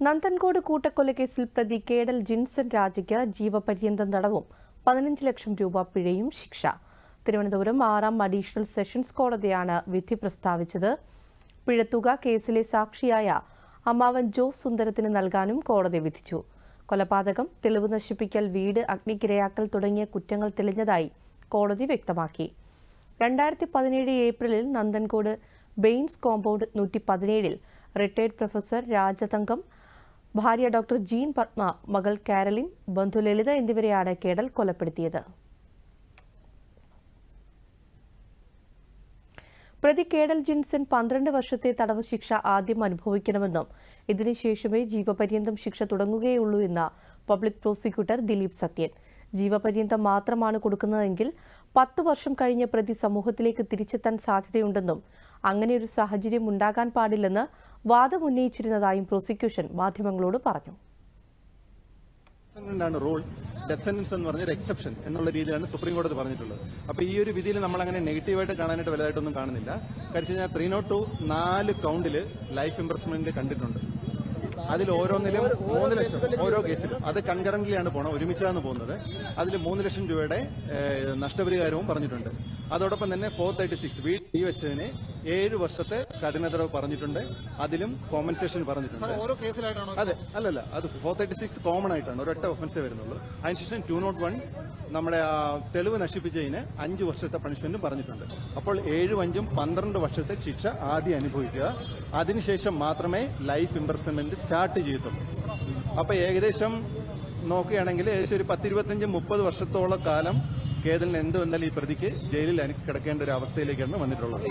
നന്തൻകോട് കൂട്ടക്കൊലക്കേസിൽ പ്രതി കേടൽ ജിൻസൺ രാജയ്ക്ക് ജീവപര്യന്തം തടവും പതിനഞ്ച് ലക്ഷം രൂപ പിഴയും ശിക്ഷ. തിരുവനന്തപുരം ആറാം അഡീഷണൽ സെഷൻസ് കോടതിയാണ് വിധി പ്രസ്താവിച്ചത്. പിഴത്തുക കേസിലെ സാക്ഷിയായ അമ്മാവൻ ജോസ് സുന്ദരത്തിന് നൽകാനും കോടതി വിധിച്ചു. കൊലപാതകം തെളിവ് നശിപ്പിക്കൽ വീട് അഗ്നിക്കിരയാക്കൽ തുടങ്ങിയ കുറ്റങ്ങൾ തെളിഞ്ഞതായി കോടതി വ്യക്തമാക്കി. രണ്ടായിരത്തി പതിനേഴ് ഏപ്രിലിൽ നന്ദൻകോട് ബെയിൻസ് കോമ്പൗണ്ട് നൂറ്റി പതിനേഴിൽ റിട്ടയർഡ് പ്രൊഫസർ രാജതങ്കം ഭാര്യ ഡോക്ടർ ജീൻ പത്മ മകൾ കാരലിൻ ബന്ധു ലളിത എന്നിവരെയാണ് കേടൽ കൊലപ്പെടുത്തിയത്. പ്രതി കേടൽ ജിൻസൺ പന്ത്രണ്ട് വർഷത്തെ തടവ് ശിക്ഷ ആദ്യം അനുഭവിക്കണമെന്നും ഇതിനുശേഷമേ ജീവപര്യന്തം ശിക്ഷ തുടങ്ങുകയുള്ളൂ എന്ന് പബ്ലിക് പ്രോസിക്യൂട്ടർ ദിലീപ് സത്യൻ. ജീവപര്യന്തം മാത്രമാണ് കൊടുക്കുന്നതെങ്കിൽ പത്ത് വർഷം കഴിഞ്ഞ പ്രതി സമൂഹത്തിലേക്ക് തിരിച്ചെത്താൻ സാധ്യതയുണ്ടെന്നും അങ്ങനെയൊരു സാഹചര്യം ഉണ്ടാകാൻ പാടില്ലെന്ന് വാദമുന്നയിച്ചിരുന്നതായും പ്രോസിക്യൂഷൻ മാധ്യമങ്ങളോട് പറഞ്ഞു. ആണ് റൂൾ ഡെത്ത് സെന്റൻസ് എന്ന് പറഞ്ഞൊരു എക്സെപ്ഷൻ എന്നുള്ള രീതിയിലാണ് സുപ്രീം കോടതി പറഞ്ഞിട്ടുള്ളത്. അപ്പൊ ഈ ഒരു വിധിയിൽ നമ്മൾ അങ്ങനെ നെഗറ്റീവായിട്ട് കാണാനായിട്ട് വലുതായിട്ടൊന്നും കാണുന്നില്ല. കാര്യം കഴിഞ്ഞാൽ ത്രീ നോട്ട് ടു നാല് കൗണ്ടിൽ ലൈഫ് ഇംപ്രസ്മെന്റ് കണ്ടിട്ടുണ്ട്. അതിൽ ഓരോന്നിലും മൂന്ന് ലക്ഷം ഓരോ കേസിലും. അത് കൺകറന്റിലാണ് പോണത് ഒരുമിച്ചാണ് പോകുന്നത്. അതിൽ മൂന്ന് ലക്ഷം രൂപയുടെ നഷ്ടപരിഹാരവും പറഞ്ഞിട്ടുണ്ട്. അതോടൊപ്പം തന്നെ ഫോർ തേർട്ടി സിക്സ് വീട് വെച്ചതിന് ഏഴ് വർഷത്തെ കഠിനതടവ് പറഞ്ഞിട്ടുണ്ട്. അതിലും കോമ്പൻസേഷൻ പറഞ്ഞിട്ടുണ്ട്. ഓരോ കേസിലായിട്ടാണോ? അതെ അല്ലല്ല അത് ഫോർ തേർട്ടി സിക്സ് കോമൺ ആയിട്ടാണ്. ഒരൊറ്റ ഒഫൻസേ വരുന്നുള്ളൂ. അതിനുശേഷം ടു നോട്ട് വൺ നമ്മുടെ ആ തെളിവ് നശിപ്പിച്ചതിന് അഞ്ച് വർഷത്തെ പണിഷ്മെന്റും പറഞ്ഞിട്ടുണ്ട്. അപ്പോൾ ഏഴും അഞ്ചും പന്ത്രണ്ട് വർഷത്തെ ശിക്ഷ ആദ്യം അനുഭവിക്കുക. അതിനുശേഷം മാത്രമേ ലൈഫ് ഇംപ്രസൺമെന്റ് സ്റ്റാർട്ട് ചെയ്യത്തുള്ളൂ. അപ്പൊ ഏകദേശം നോക്കുകയാണെങ്കിൽ ഏകദേശം ഒരു പത്തിരുപത്തഞ്ച് മുപ്പത് വർഷത്തോളം കാലം കേദലിന് എന്ത് വന്നാലും ഈ പ്രതിക്ക് ജയിലിൽ കിടക്കേണ്ട ഒരു അവസ്ഥയിലേക്കാണ് വന്നിട്ടുള്ളത്.